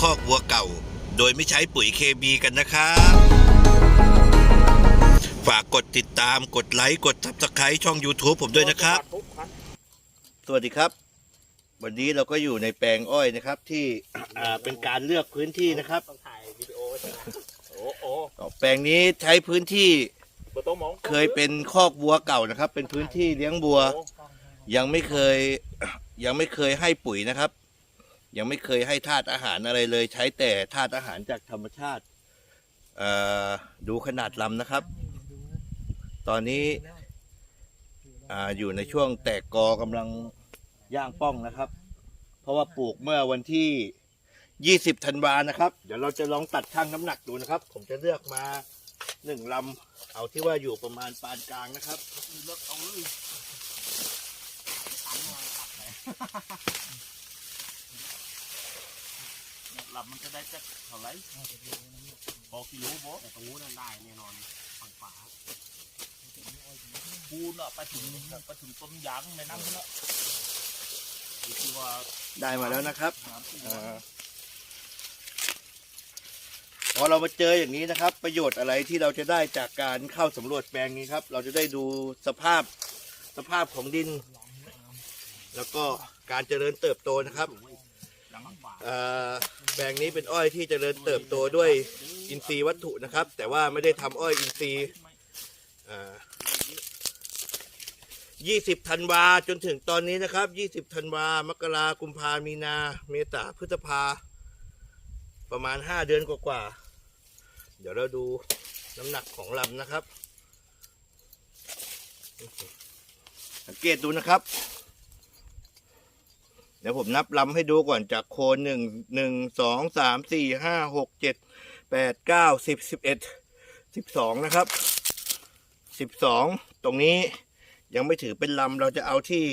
คอกวัวเก่า โดยไม่ใช้ปุ๋ยเคมีกันนะครับ ฝากกดติดตามกดไลค์กด subscribe ช่อง YouTube ผมด้วยนะครับ สวัสดีครับ วันนี้เราก็อยู่ในแปลงอ้อยนะครับ ที่อ่าเป็นการเลือกพื้นที่นะครับต้องถ่ายวิดีโอใช่ไหมโอ้โหแปลงนี้ใช้พื้นที่เบอร์โต้มองเคยเป็นคอกวัวเก่านะครับ เป็นพื้นที่เลี้ยงวัว ยังไม่เคยยังไม่เคยให้ปุ๋ยนะครับ ยังไม่เคยให้ธาตุอาหารอะไรเลย ใช้แต่ธาตุอาหารจากธรรมชาติดูขนาดลำนะครับ ตอนนี้ออยู่ในช่วงแตกกอกำลังย่างป้องนะครับ เพราะว่าปลูกเมื่อวันที่ 20ธันวานะครับ เดี๋ยวเราจะลองตัดช่างน้ำหนักดูนะครับ ผมจะเลือกมาหนึ่งลำเอาที่ว่าอยู่ประมาณปานกลางนะครับเลือกเอาเลย ลำมันจะได้จักเท่าไหร่พอกิโลบอแต่ตรงนู้นนั่นได้แน่นอนฝั่งขวาคูนอะไปถึงไปถึงต้นยางในน้ำนั่นแหละที่ว่าได้มาแล้วนะครับน้ำที่อ่าพอเรามาเจออย่างนี้นะครับ ประโยชน์อะไรที่เราจะได้จากการเข้าสำรวจแปลงนี้ครับ เราจะได้ดูสภาพสภาพของดิน แล้วก็การเจริญเติบโตนะครับ หลังขวาอ่าแปลงนี้เป็นอ้อยที่เจริญเติบโตด้วยอินทรีย์วัตถุนะครับ แต่ว่าไม่ได้ทำอ้อยอินทรีย์ยี่สิบธันวาจนถึงตอนนี้นะครับยี่สิบธันวามกรากุมภามีนา เมษาพฤษภา ประมาณห้าเดือนกว่าๆเดี๋ยวเราดูน้ำหนักของลำนะครับ สังเกตดูนะครับ เดี๋ยวผมนับลำให้ดูก่อนจากโคนหนึ่งหนึ่งสองสามสี่ห้าหกเจ็ดแปดเก้าสิบสิบเอ็ดสิบสองนะครับสิบสองตรงนี้ยังไม่ถือเป็นลำเราจะเอาที่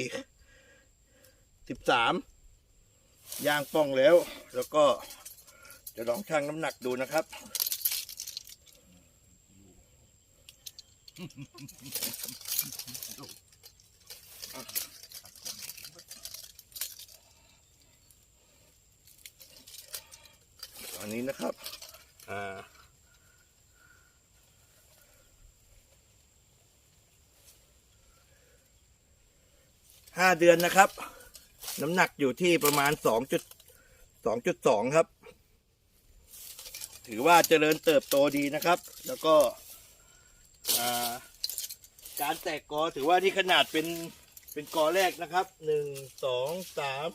สิบสามย่างป้องแล้ว แล้วก็จะลองชั่งน้ำหนักดูนะครับ นนี้นะครับ อ่าห้าเดือนนะครับ น้ำหนักอยู่ที่ประมาณสองจุดสองจุดสองครับ ถือว่าเจริญเติบโตดีนะครับ แล้วก็อ่าการแตกกอถือว่านี่ขนาดเป็นเป็นกอแรกนะครับหนึ่งสองสาม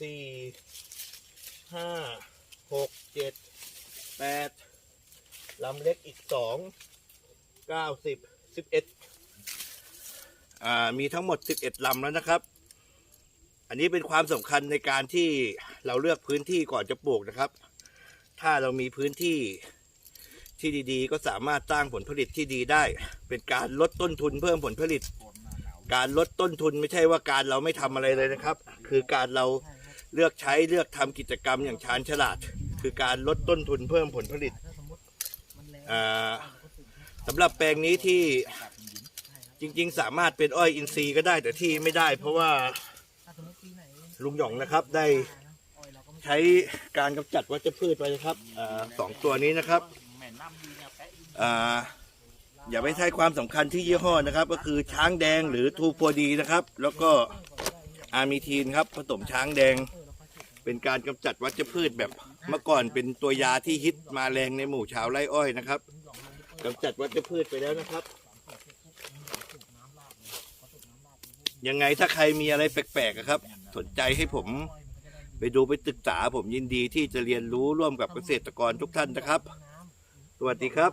สี่ห้า หกเจ็ดแปดลำเล็กอีกสองเก้าสิบสิบเอ็ดอ่ามีทั้งหมดสิบเอ็ดลำแล้วนะครับ อันนี้เป็นความสำคัญในการที่เราเลือกพื้นที่ก่อนจะปลูกนะครับ ถ้าเรามีพื้นที่ที่ดีๆ ก็สามารถสร้างผลผลิตที่ดีได้ เป็นการลดต้นทุนเพิ่มผลผลิต การลดต้นทุนไม่ใช่ว่าการเราไม่ทำอะไรเลยนะครับ คือการเราเลือกใช้เลือกทำกิจกรรมอย่างชาญฉลาด คือการลดต้นทุนเพิ่มผลผลิตอ่าสำหรับแปลงนี้ที่จริง ๆ สามารถเป็นอ้อยอินทรีย์ก็ได้แต่ที่ไม่ได้ เพราะว่าลุงหยองนะครับได้ใช้การกำจัดวัชพืชไปนะครับอาสองตัวนี้นะครับแม่น้ำดีเนี่ยแปะอ่าอย่าไปใช้ความสำคัญที่ยี่ห้อนะครับ ก็คือช้างแดงหรือทูโฟดีนะครับ แล้วก็อาร์มิทีนครับผสมช้างแดง เป็นการกำจัดวัชพืชแบบ เมื่อก่อนเป็นตัวยาที่ฮิตมาแรงในหมู่ชาวไร่อ้อยนะครับกำจัดวัชพืชไปแล้วนะครับ ยังไงถ้าใครมีอะไรแปลกๆอะครับ สนใจให้ผมไปดูไปศึกษาผมยินดีที่จะเรียนรู้ร่วมกับเกษตรกรทุกท่านนะครับ สวัสดีครับ